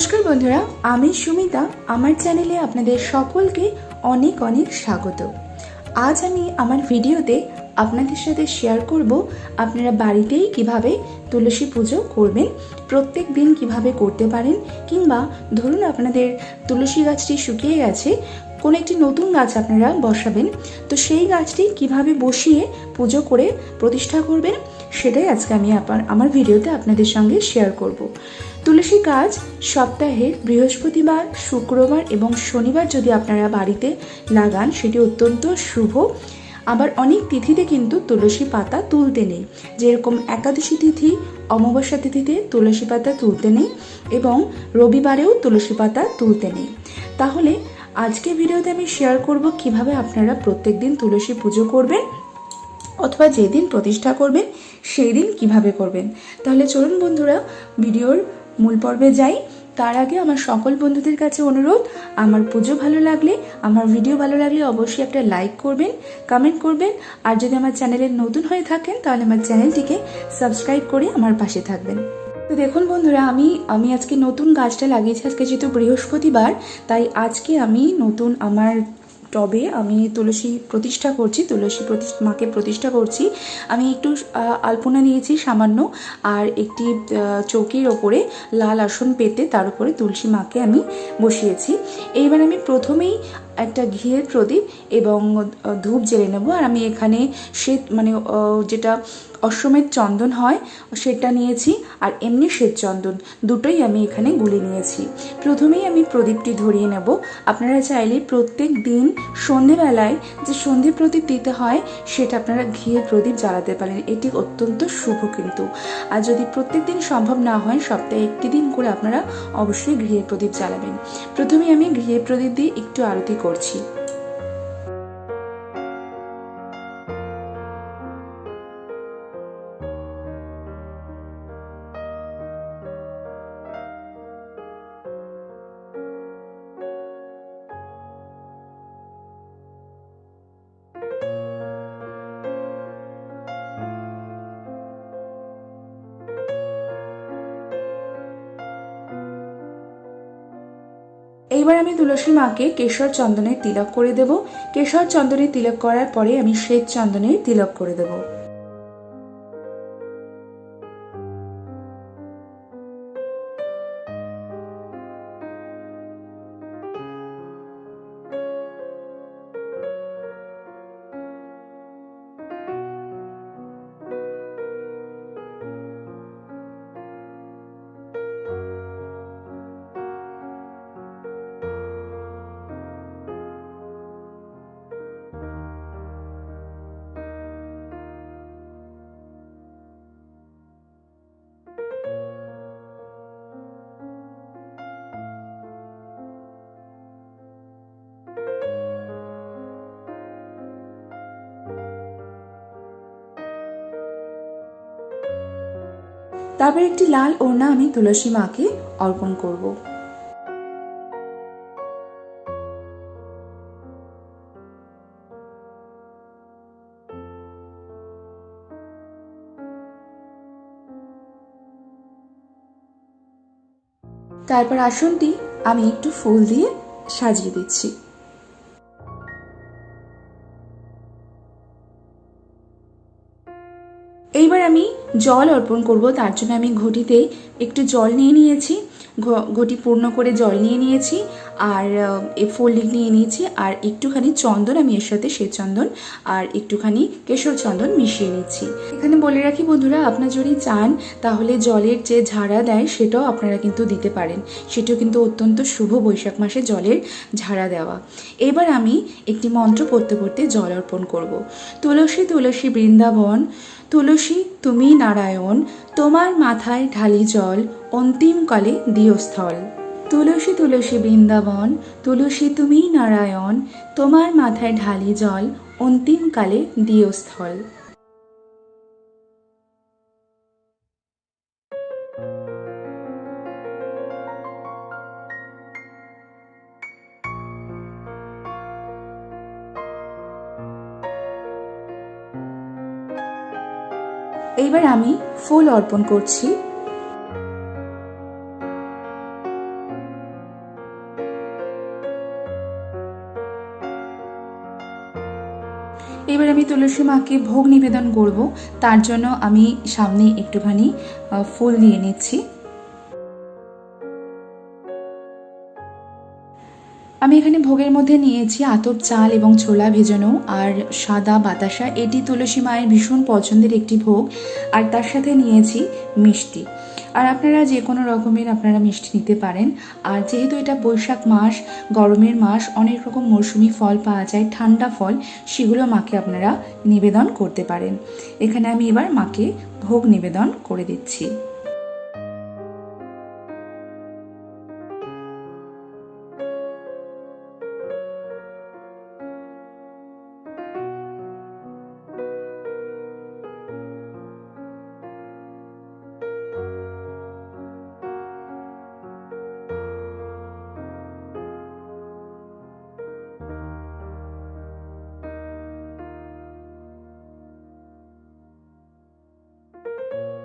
নমস্কার বন্ধুরা, আমি সুমিতা। আমার চ্যানেলে আপনাদের সকলকে অনেক অনেক স্বাগত। আজ আমি আমার ভিডিওতে আপনাদের সাথে শেয়ার করব আপনারা বাড়িতেই কীভাবে তুলসী পুজো করবেন, প্রত্যেক দিন কীভাবে করতে পারেন, কিংবা ধরুন আপনাদের তুলসী গাছটি শুকিয়ে গেছে কোনো একটি নতুন গাছ আপনারা বসাবেন, তো সেই গাছটি কীভাবে বসিয়ে পুজো করে প্রতিষ্ঠা করবেন সেটাই আজকে আমি আমার ভিডিওতে আপনাদের সঙ্গে শেয়ার করব। তুলসী গাছ সপ্তাহে বৃহস্পতিবার, শুক্রবার এবং শনিবার যদি আপনারা বাড়িতে লাগান, সেটি অত্যন্ত শুভ। আবার অনেক তিথিতে কিন্তু তুলসী পাতা তুলতে নেই। যেরকম একাদশী তিথি, অমাবস্যা তিথিতে তুলসী পাতা তুলতে নেই এবং রবিবারেও তুলসী পাতা তুলতে নেই। তাহলে আজকে ভিডিওতে আমি শেয়ার করব কীভাবে আপনারা প্রত্যেক দিন তুলসী পুজো করবেন অথবা যেদিন প্রতিষ্ঠা করবেন সেই দিন কীভাবে করবেন। তাহলে চলুন বন্ধুরা, ভিডিওর মূল পর্বে যাই। তার আগে আমার সকল বন্ধুদের কাছে অনুরোধ, আমার পুজো ভালো লাগলে, আমার ভিডিও ভালো লাগলে অবশ্যই একটা লাইক করবেন কমেন্ট করবেন, আর যদি আমার চ্যানেলে নতুন হয়ে থাকেন, তাহলে আমার চ্যানেলটিকে সাবস্ক্রাইব করে আমার পাশে থাকবেন। তো দেখুন বন্ধুরা, আমি আমি আজকে নতুন গাছটা লাগিয়েছি, আজকে যেহেতু বৃহস্পতিবার, তাই আজকে আমি নতুন আমার টবে আমি তুলসী প্রতিষ্ঠা করছি, তুলসী মাকে প্রতিষ্ঠা করছি। আমি একটু আলপনা নিয়েছি সামান্য, আর একটি চৌকির ওপরে লাল আসন পেতে তার উপরে তুলসী মাকে আমি বসিয়েছি। এইবার আমি প্রথমেই একটা ঘিয়ের প্রদীপ এবং ধূপ জেলে নেব। আর আমি এখানে শ্বেত মানে যেটা অশ্বমেধ চন্দন হয়, সেটা নিয়েছি। আর এমনি শ্বেত চন্দন, দুটোই আমি এখানে গুলি নিয়েছি। প্রথমেই আমি প্রদীপটি ধরিয়ে নেব। আপনারা চাইলে প্রত্যেক দিন সন্ধেবেলায় যে সন্ধে প্রদীপ দিতে হয়, সেটা আপনারা ঘিয়ের প্রদীপ জ্বালাতে পারেন। এটি অত্যন্ত শুভ কিন্তু। আর যদি প্রত্যেক দিন সম্ভব না হয়, সপ্তাহে একটি দিন করে আপনারা অবশ্যই ঘিয়ের প্রদীপ জ্বালাবেন। প্রথমে আমি ঘিয়ের প্রদীপ দিয়ে একটু আরতি করছি। এইবার আমি তুলসী মাকে কেশর চন্দনের তিলক করে দেব। কেশর চন্দনের তিলক করার পরে আমি শ্বেত চন্দনের তিলক করে দেব। তারপর একটি লাল ওড়না আমি তুলসী মাকে অর্পণ করব। তারপর আসনটি আমি একটু ফুল দিয়ে সাজিয়ে দিচ্ছি। জল অর্পণ করব, তার জন্য আমি ঘটিতে একটু জল নিয়ে নিয়েছি ঘটি পূর্ণ করে জল নিয়ে নিয়েছি, আর এ ফোল্ডিং নিয়ে নিয়েছি, আর একটুখানি চন্দন, আমি এর সাথে সে চন্দন আর একটুখানি কেশর চন্দন মিশিয়ে নিচ্ছি। এখানে বলে রাখি বন্ধুরা, আপনারা যদি চান, তাহলে জলের যে ঝাড়া দেয়, সেটাও আপনারা কিন্তু দিতে পারেন। সেটাও কিন্তু অত্যন্ত শুভ বৈশাখ মাসে জলের ঝাড়া দেওয়া। এবার আমি একটি মন্ত্র পড়তে পড়তে জল অর্পণ করব। তুলসী তুলসী বৃন্দাবন তুলসী, তুমি নারায়ণ, তোমার মাথায় ঢালি জল অন্তিমকালে দিও স্থল তুলসী তুলসী বৃন্দাবন, তুলসী, তুমি নারায়ণ, তোমার মাথায় ঢালি জল অন্তিমকালে দিও এইবার আমি ফুল অর্পণ করছি। এবার আমি তুলসী মাকে ভোগ নিবেদন করব। তার জন্য আমি সামনে একটুখানি ফুল নিয়ে নিচ্ছি। আমি এখানে ভোগের মধ্যে নিয়েছি আতপ চাল এবং ছোলা ভেজানো আর সাদা বাতাসা। এটি তুলসী মায়ের ভীষণ পছন্দের একটি ভোগ। আর তার সাথে নিয়েছি মিষ্টি। আর আপনারা যে কোনো রকমের আপনারা মিষ্টি নিতে পারেন। আর যেহেতু এটা বৈশাখ মাস, গরমের মাস, অনেক রকম মৌসুমি ফল পাওয়া যায়, ঠান্ডা ফল, সেগুলো মাকে আপনারা নিবেদন করতে পারেন। এখানে আমি এবার মাকে ভোগ নিবেদন করে দিচ্ছি।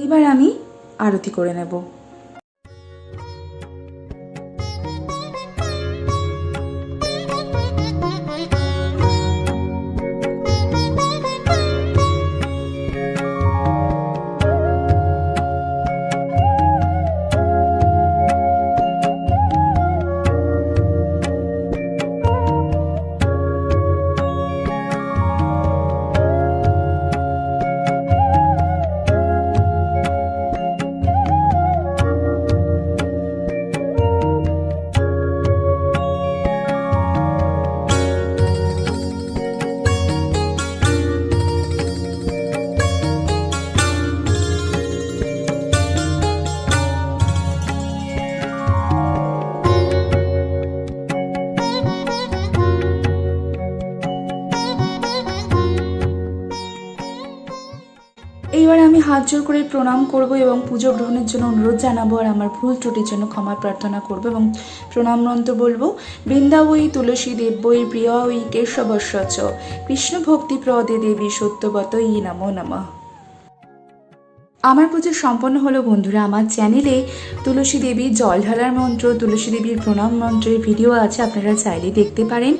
এবার আমি আরতি করে নেব। হাত জোর করে প্রণাম করব এবং পুজো গ্রহণের জন্য অনুরোধ জানাব আর আমার ভুল ত্রুটির জন্য ক্ষমা প্রার্থনা করব এবং প্রণাম মন্ত্র বলব বৃন্দাবই তুলসী দেব্যই প্রিয় ওই কেশবস্য চ কৃষ্ণ ভক্তি প্রদে দেবী সত্যবত ই নমো নমঃ। আমার পুজো সম্পন্ন হলো বন্ধুরা, আমার চ্যানেলে তুলসী দেবীর জল ঢালার মন্ত্র, তুলসী দেবীর প্রণাম মন্ত্রের ভিডিও আছে, আপনারা চাইলে দেখতে পারেন।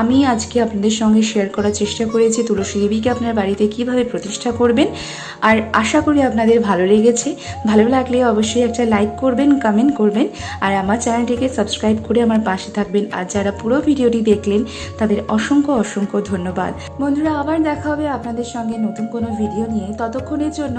আমি আজকে আপনাদের সঙ্গে শেয়ার করার চেষ্টা করেছি তুলসী দেবীকে আপনার বাড়িতে কীভাবে প্রতিষ্ঠা করবেন। আর আশা করি আপনাদের ভালো লেগেছে। ভালো লাগলে অবশ্যই একটা লাইক করবেন কমেন্ট করবেন, আর আমার চ্যানেলটিকে সাবস্ক্রাইব করে আমার পাশে থাকবেন। আর যারা পুরো ভিডিওটি দেখলেন, তাদের অসংখ্য অসংখ্য ধন্যবাদ। বন্ধুরা, আবার দেখা হবে আপনাদের সঙ্গে নতুন কোনো ভিডিও নিয়ে। ততক্ষণের জন্য